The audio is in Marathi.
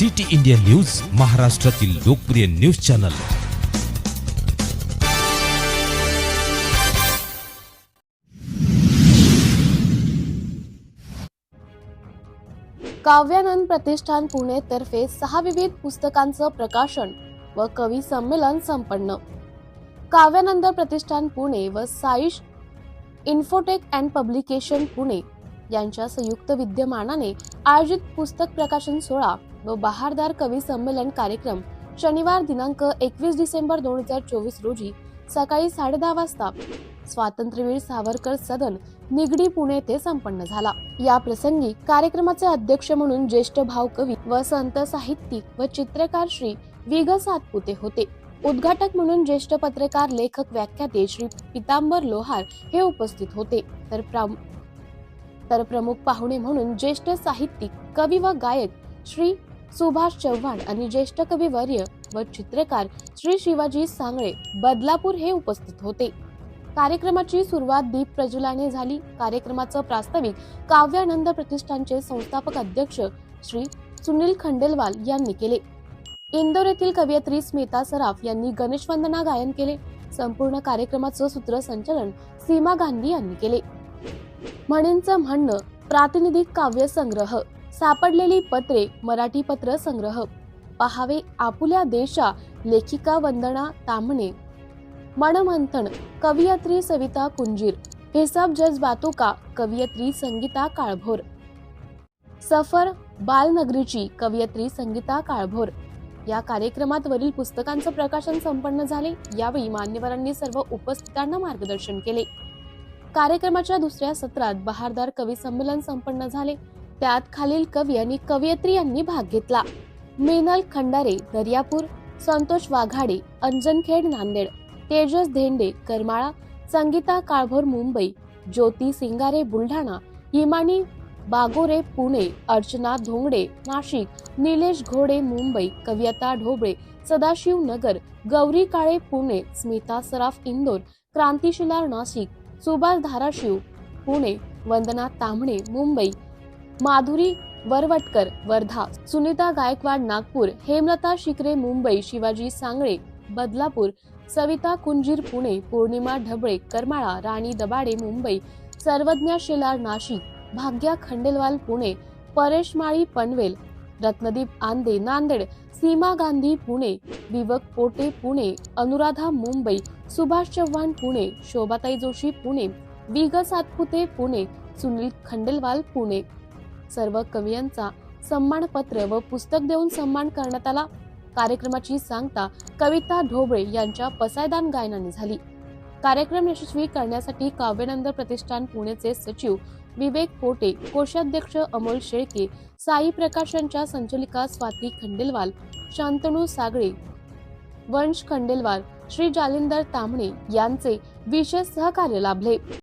सिटी इंडिया न्यूज महाराष्ट्रातील लोकप्रिय न्यूज चॅनल. काव्यानंद प्रतिष्ठान पुणे तर्फे सहा विविध पुस्तकांचं प्रकाशन व कवी संमेलन संपन्न. काव्यानंद प्रतिष्ठान पुणे व Saish infotech and publication Pune यांच्या संयुक्त विद्यमानाने आयोजित पुस्तक प्रकाशन सोहळा व बहारदार कवी संमेलन कार्यक्रम शनिवार दिनांक एकवीस डिसेंबर दोन हजार चोवीस रोजी सकाळी साडेदहा वाजता. स्वातंत्र्यवीर सावरकर सदन निगडी पुणे येथे संपन्न झाला. या प्रसंगी कार्यक्रमाचे अध्यक्ष म्हणून ज्येष्ठ भाव कवी व संत साहित्यिक व चित्रकार श्री विग सातपुते होते. उद्घाटक म्हणून ज्येष्ठ पत्रकार लेखक व्याख्याते श्री पितांबर लोहार हे उपस्थित होते. तर प्राम- तर प्रमुख पाहुणे म्हणून ज्येष्ठ साहित्यिक कवी व गायक श्री सुभाष चव्हाण आणि ज्येष्ठ कविवर्य व चित्रकार श्री शिवाजी सांगळे बदलापूर हे उपस्थित होते. कार्यक्रमाची सुरुवात दीप प्रज्वलाने झाली. कार्यक्रमाचं प्रास्ताविक काव्यानंद प्रतिष्ठानचे संस्थापक अध्यक्ष श्री सुनील खंडेलवाल यांनी केले. इंदोर येथील कवयित्री स्मिता सराफ यांनी गणेशवंदना गायन केले. संपूर्ण कार्यक्रमाचं सूत्रसंचालन सीमा गांधी यांनी केले. म्हणींचं म्हणणं प्रातिनिधिक काव्य संग्रह सापडलेली पत्रे मराठी पत्र संग्रह. पहावे आपुल्या देशा लेखिका वंदना तामणे मनमंथन कवयित्री सविता कुंजीर. हिसाब जज्बातो का कवयित्री संगीता काळभोर. सफर बालनगरीची कवयित्री संगीता काळभोर. या कार्यक्रमात वरील पुस्तकांचं प्रकाशन संपन्न झाले. यावेळी मान्यवरांनी सर्व उपस्थितांना मार्गदर्शन केले. कार्यक्रमाच्या दुसऱ्या सत्रात बहारदार कवी संमेलन संपन्न झाले. त्यात खालील कवी आणि कवयित्री यांनी भाग घेतला. मेनल खंडारे दर्यापूर संतोष वाघाडे अंजनखेड नांदेड तेजस धेंडे करमाळा संगीता काळभोर मुंबई ज्योती सिंगारे बुलढाणा हिमानी बागोरे पुणे अर्चना धोंगडे नाशिक निलेश घोडे मुंबई कविता ढोबळे सदाशिव नगर गौरी काळे पुणे स्मिता सराफ इंदोर क्रांतिशिलार नाशिक सुभाष धाराशिव पुणे वंदना तांबणे मुंबई माधुरी वरवटकर वर्धा सुनीता गायकवाड नागपूर हेमलता शिकरे मुंबई शिवाजी सांगळे बदलापूर सविता कुंजीर पुणे पौर्णिमा ढबळे करमाळा राणी दबाडे मुंबई सर्वज्ञा शेलार नाशिक भाग्या खंडेलवाल पुणे परेश माळी पनवेल रत्नदीप आंदे नांदेड सीमा गांधी पुणे विवक पोटे पुणे अनुराधा मुंबई सुभाष चव्हाण पुणे शोभाताई जोशी पुणे विग सातपुते पुणे सुनील खंडेलवाल पुणे. सर्व कवियांचा सन्मानपत्र व पुस्तक देऊन सन्मान करण्यात आला. कार्यक्रमाची सांगता कविता ढोबळे यांच्या पसायदान गायनाने झाली. कार्यक्रम यशस्वी करण्यासाठी काव्यानंद प्रतिष्ठान पुणेचे सचिव विवेक पोटे कोषाध्यक्ष अमोल शेळके साई प्रकाशनच्या संचालिका स्वाती खंडेलवाल शांतनू सागळे वंश खंडेलवाल श्री जालिंदर तांबणे यांचे विशेष सहकार्य लाभले.